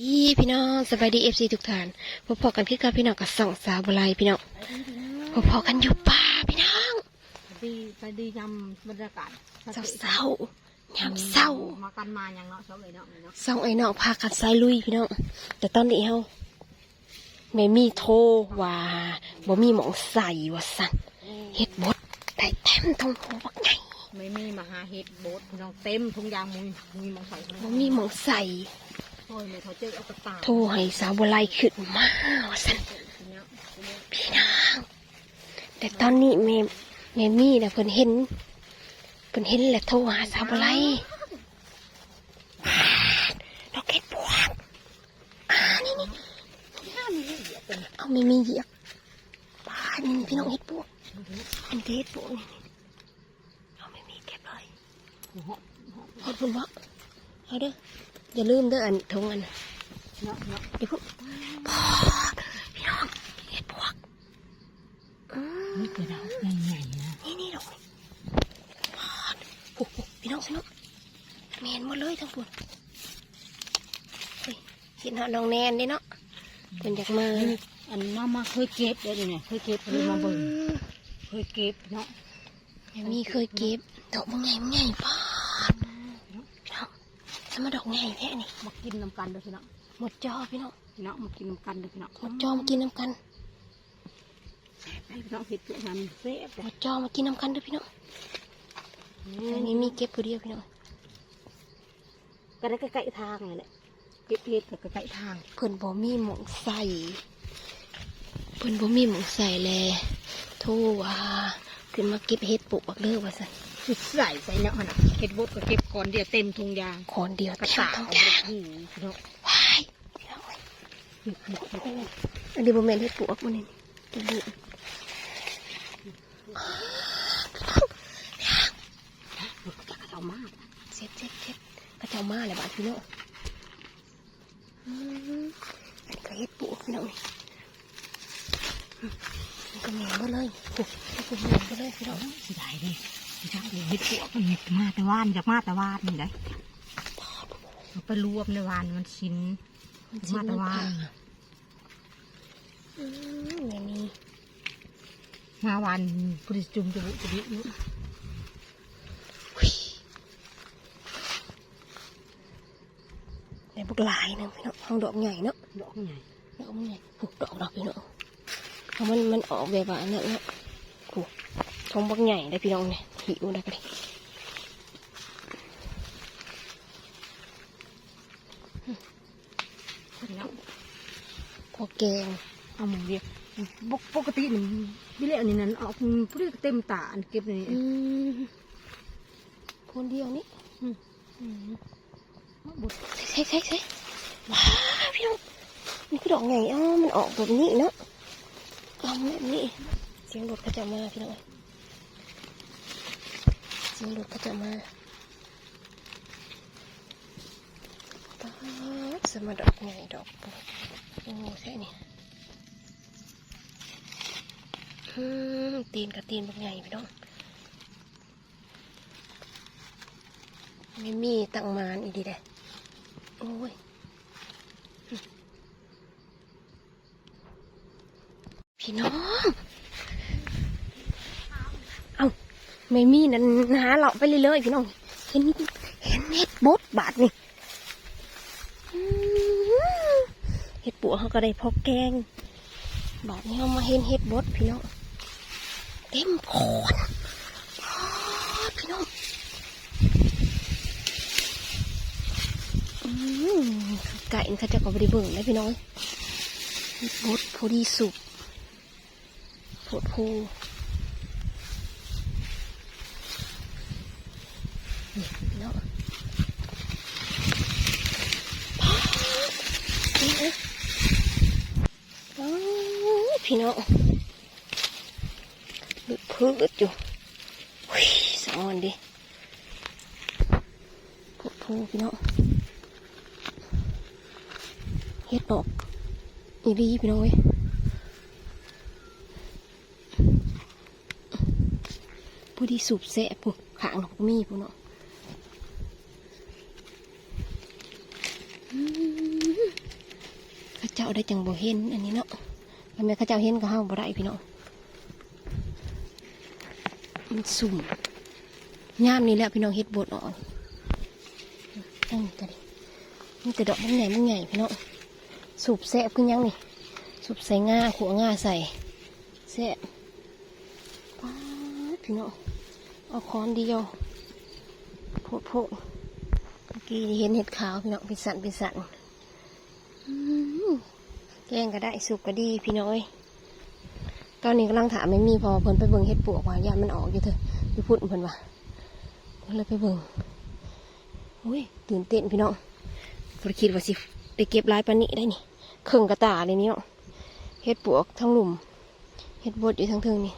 ดีพี่น้องสบายดีเอฟซีทุกท่านพบพอกันคือกับพี่น้องกับสองสาวบไลพี่น้องพบพอกันอยู่ป่าพี่น้องดีไปดียำบรรยากาศเศร้าเศร้ายามเศร้ามากันมาอย่างเนาะเช้าเลยเนาะเนาะสองไอ้น้องพากันสายลุยพี่น้องแต่ตอนนี้เฮาไม่มีโทรว่าบ่มีหมองใส่ว่าสั่นเฮ็ดบดได้เต็มทงหัวบักไงไม่มีมาหาเห็ดโบดพี่น้องเต็มทุงยางมุยมีมองใส่บ่มีหมองใส่ โทรให้สาวบไลขึ้นมาสันพี่น้องแต่ตอนนี้แม่แม่มี่นะเพิ่นเห็นเพิ่นเห็นแหละโทรหาสาวบไลดอกเห็ดปวกอ่านี่นี่เอาไม่มี่เหยียบป้านี่นี่พี่น้องเห็ดปวกอันเห็ดปวกนี่เอาไม่มี่เก็บเลยเห็ดบุญวะเอาเด้อ อย่าลืมเด้ออันทงอันน่ะเนาะเนาะเดี๋ยวพวกพอพี่น้องเห็ดปวกอืมนี่คือเราใหญ่ๆนะนี่นี่ดอกนี่พอดโอ้โหพี่น้องพี่น้องแมนหมดเลยทั้งปวงเฮ้ยเห็นเหาะน้องแนนเด้เนาะเพิ่นอยากมาอันมามาเคยเก็บได้ดิเนี่ยเคยเก็บเลยมาเบิ่งเคยเก็บเนาะยังมีเคยเก็บดอกมันใหญ่มันใหญ่พอดพี่น้อง ทำไมาดอกใหญ่แท้นี่มากินน้ำกันเด้อพี่น้องหมดจอพี่น้องพี่น้องมากินน้ำกันเด้อพี่น้องหมดจอมากินน้ำกันให้พี่น้องเห็ดตัวนั้นเสียบหมดจอมากินน้ำกันเด้อพี่น้องอันนี้มีเก็บผู้เดียวพี่น้องก็ได้ใกล้ๆทางนี่แหละเก็บเห็ดก็ใกล้ๆทางเพิ่นบ่มีหมองใส่เพิ่นบ่มีหมองใส่แลโทรว่าขึ้นมาเก็บเห็ดปลูกบักเด้อว่าซั่น คือใส่ใส่เนาะหั่นน่ะเห็ดบดก็เก็บก่อนเดียวเต็มทุงยางขอนเดียวกระเต็มตาทั้งเอายาไปงหูเนาะว้ายพี่น้องเอ้ยอันนี้บ่แม่นเฮ็ดปลวกมันนี่ตัวนี้เอามากเซ็ตเซ็ตเซ็ตกระเจ้ามาเลยบาดพี่น้องอืมอันนี้ก็เฮ็ดปลวกพี่น้องนี่อืมมันก็แม่นบ่เลยโอ้มันก็แม่นบ่เลยพี่น้องสิได้เลยสิ จักเลยเห็ดพวกมันเห็ดมาแต่วานจากมาแต่วานนี่ได้เอาไปรวมในวานมันชิ้น มาแต่วานอืมแม่นี่มาวานพุทธจุมจะบุจะบุอยู่อุ้ยได้บุกหลายหนึงพี่น้องห้องดอกใหญ่เนาะดอกใหญ่ดอกมันใหญ่ผูกดอกดอกพี่น้องเอามันมันออกแบบว่าอันนั้นเนาะผูกทงบักใหญ่ได้พี่น้องเนี่ย หิวได้ก็เลยพี่น้องพอแกงเอาหมองเดียวปกปกตินี่พี่เล่อันนี้นั่นออกพุทธเต็มตาอันเก็บนี่อืมคนเดียวนี่อืมบดใช่ใช่ใช่ว้าวพี่น้องนี่คือดอกใหญ่อ้าวมันออกแบบนี้เนาะเอาแบบนี้ เสียงรถก็จะมาพี่น้องเสียงรถก็จะมาป๊าดสมาดอกใหญ่ดอกโอ้ใช่นี่ตีนกับตีนบักใหญ่พี่น้องไม่มีตังมานอีดีเด้โอ้ย พี่น้อง เอา ไม่มีนั่นหาเลาไปเรื่อยๆพี่น้อง เห็นเห็นเห็ดบดบาทนี่อืมเห็ดปัวเขาก็ได้พอแกง บาทนี้เขามาเห็นเห็ดบดพี่น้อง เต็มโคนพี่น้องไก่เขาจะก็บริเบิ่งนะพี่น้องเห็ดบดพอดีสุกโผดพูนี่เนาะ พี่น้องอ้พี่น้องลึกพืชอยู่สะออนดิโผดพูพี่น้องเฮ็ดดอกอีรีพี่น้องเว้ยผู้ที่สูบแสะผู้ขางหลอกมีผู้เนาะอืม เจ้าได้จังบ่เห็นอันนี้เนาะทำไมเขาเจ้าเห็นก็เฮาบ่ได้พี่น้องมันสุ่มยามนี้แหละพี่น้องเฮ็ดบดออกตั้งแต่ดินี่แต่ดอกมันใหญ่มันใหญ่พี่น้องสูบแซ่บขึ้นยังนี่สูบใส่ง่าขัวง่าใส่แซ่บป๊าพี่น้องเอาค้อนเดียวโพดโพดเมื่อกี้เห็นเห็ดขาวพี่น้องเป็นสันเป็นสันอืม แกงก็ได้สุกก็ดีพี่น้อย ตอนนี้กำลังถามไม่มีพอเพิ่นไปเบิ่งเฮ็ดปวกว่ายามมันออกอยู่เถอะอยู่พุ่นเพิ่นว่าเพิ่นเลยไปเบิ่งอุ้ยตื่นเต้นพี่น้องบ่ได้คิดว่าสิไดเก็บลายปานนี้ได้นี่เครื่องกระตาเลยนี่เนาะเฮ็ดปวกทั้งหลุมเฮ็ดบดอยู่ทั้งเทิงนี่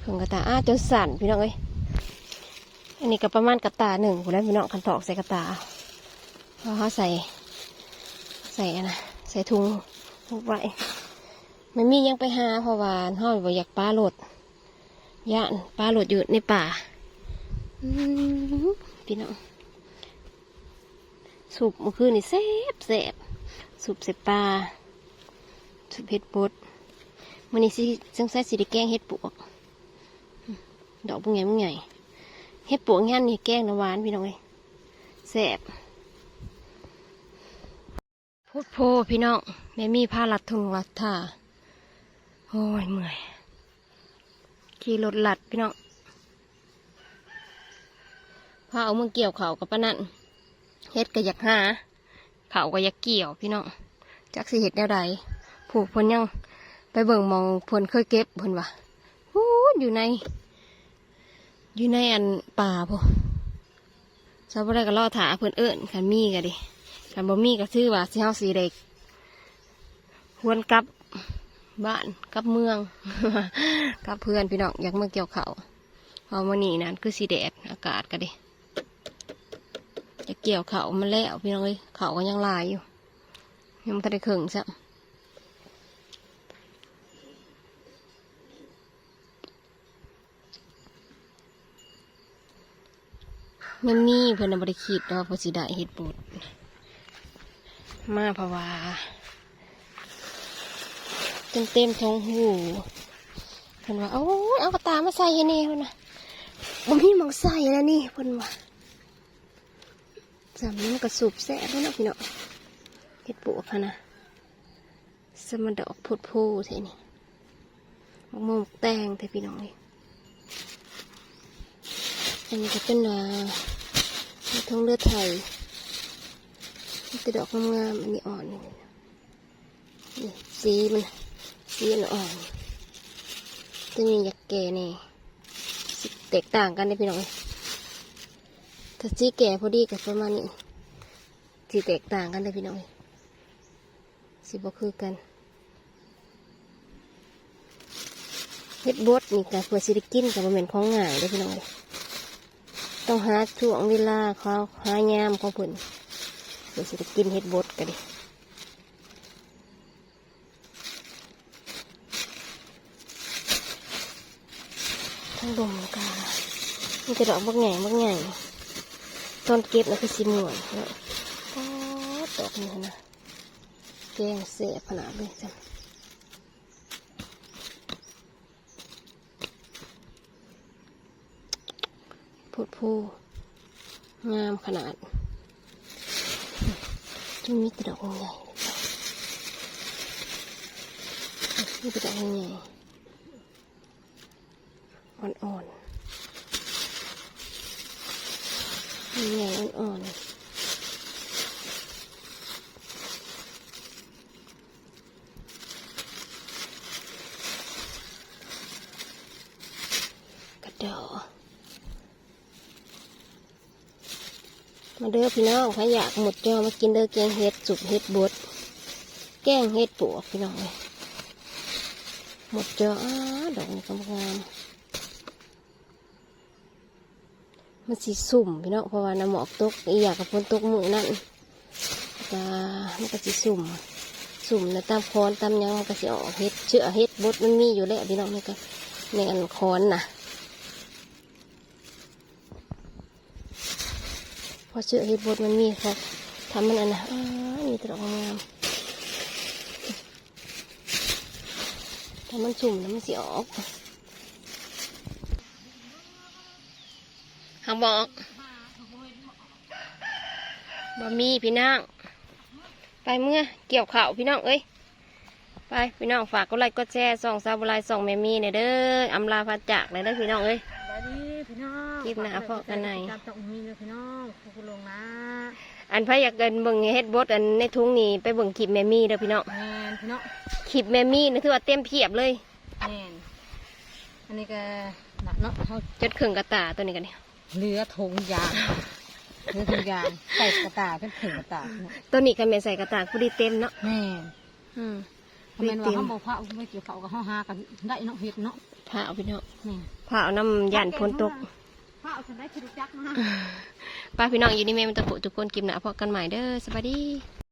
เครื่องกระตาอ้าจนสั่นพี่น้องเอ้ยอันนี้ก็ประมาณกระตาหนึ่งพุ่นแล้วพี่น้องคันตอกใส่กระตาพราะเขาใส่ ใส่อะนะใส่ถุง ทุไว้มันมียังไปหาเพราะว่าห้อยว่อยากปลาโหลดย่านปลาโหลดอยู่ในป่าพี่น้องสูบเมื่อคืนนี่แซบแซบสูบเสปลาสูบเห็ดบดมันนี้สิจังใส่สีแกงเห็ดปวกดอกบุ้งใหญ่บุ้งใหญ่เห็ดปวกงั้นนี่แกงน้ำหวานพี่น้องเอ้ยแซบ พูดโพพี่น้องแม่มีผ้าลัดทงลัดท่าโอ้ยเมื่อยขี่รถลัดพี่น้องพาเอามือเกี่ยวเขากับปะนั่นเฮ็ดก็อยากหาเขาก็อยากเกี่ยวพี่น้องจักสิเฮ็ดแนวใดผูกพนยังไปเบิ่งมองพนเคยเก็บพนว่าฮู้อยู่ใน อยู่ในอันป่าพอชาวบ้านก็รอถาเพิ่นเอิ้นคันมีก็ดิ คันบ่มีก็ชื่อว่าสิเฮาสีเด็กหวนกลับบ้านกลับเมืองกลับเพื่อนพี่น้องอยากมาเกี่ยวเขาพอวันนี้นั้นคือสีแดดอากาศก็ดิจะเกี่ยวเขาวมาแล้วพี่น้องเอ้ยเขาก็ยังลายอยู่ยังไม่ทันได้เข่งซะไม่มีเพื่อนบริคิดว่าเพอสิได้เฮ็ดบุญ มาพราะวาเต็มเต็มท้องหูเพิ่นว่าโอ้เอากระตามาใส่ให้นี่เพิ่นน่ะบ่มีหมองใส่แล้วนี่เพิ่นว่าจำนี้มันกระสูบแซ่บด้วยเนาะพี่เนาะเฮ็ดปวกค่ะนะสมดอกพุดพูเท่นี่มะม่วงแตงแต่พี่น้องนี่อันนี้ก็เป็นอ่าท้องเลือดไทย นี่แต่ดอกงามๆอันนี้อ่อนนี่สีมันสีมันอ่อนตัวนี้อยากแก่นี่แตกต่างกันเลยพี่น้องถ้าสีแก่พอดีกับประมาณนี้สีแตกต่างกันเลยพี่น้องสีบ่คือกันเฮ็ดบดนี่ก็เพื่อสิได้กินกับมันเป็นของง่ายเลยพี่น้องต้องหาช่วงเวลาเขาหายามของเพิ่น ดี๋ยวจะกินเห็ดบดกันดิทั้งดมกามันจะดอกบักใหญ่บักใหญ่ตอนเก็บนะคือสีม่วงเนาะป๊าดดอกนี้นะแกงเสียขนาดเลยจ้ะพูดพูงามขนาด จะมีแต่ดอกใหญ่มีแต่ดอกใหญ่อ่อนๆใหญ่อ่อนๆกระดอ มาเด้อพี่น้องถ้าอยากหมดจอมากินเด้อแกงเห็ดสุกเห็ดบด แกงเห็ดปวกพี่น้องเลยหมดจออ้าดอกนี้กำงามมันสีสุ่มพี่น้องเพราะว่าน้ำหมอกตกอีอยากกับฝนตกมือนั่นก็มันก็สีสุ่ม สุ่มนะตามคอนตามยังมันก็สีออกเห็ดเชื่อเห็ดบดมันมีอยู่แล้วพี่น้องนี่ก็ในอันคอนนะ อเชื่อเห็ดบดมันมีครับทำมันอันนะมีแต่ดอกงามให้มันสุ่มแล้วมันสิออกหางบอกบะมีพี่น้องไปเมื่อเกี่ยวข่าวพี่น้องเอ้ยไปพี่น้องฝากกดไลค์กดแชร์ส่องซาบุไรส่องแมมีเนี่ยเด้ออำลาพาจากเลยเด้อพี่น้องเอ้ย สวัสดีพี่น้อง ค ลิปหน้าพบกันใหม่จับตรงนี้เลยพี่น้องคุณลงนะอันพะอยากเดินเบิ่งเฮ็ดบดอันในทุ่งนี้ไปเบิ่งคลิปแมมี่เด้อพี่น้องแมนพี่น้องคลิปแมมี่นี่คือว่าเต็มเพียบเลยแมนอันนี้ก็หนักเนาะเขาจดเครื่องกระตาตัวนี้กันเนี่ยเรือธงยางเรือธงยางใส่กระตาเป็นถึงกระตาเนาะตัวนี้ก็แม่นใส่กระตาผู้ดีเต็มเนาะแม่นอืมทำไมว่าเขาบอกพระไม่เกี่ยวเขากับเขาหากันได้เนาะเห็ดเนาะผ้าเอาพี่น้องนี่ผ้าเอาน้ำยันพ้นตก พระเอาฉันได้คิดยักษ์มาป้าพี่น้องอยู่นี่แม่มันตะปุทุกคนกิมหนาพอกันใหม่เด้อสวัสดี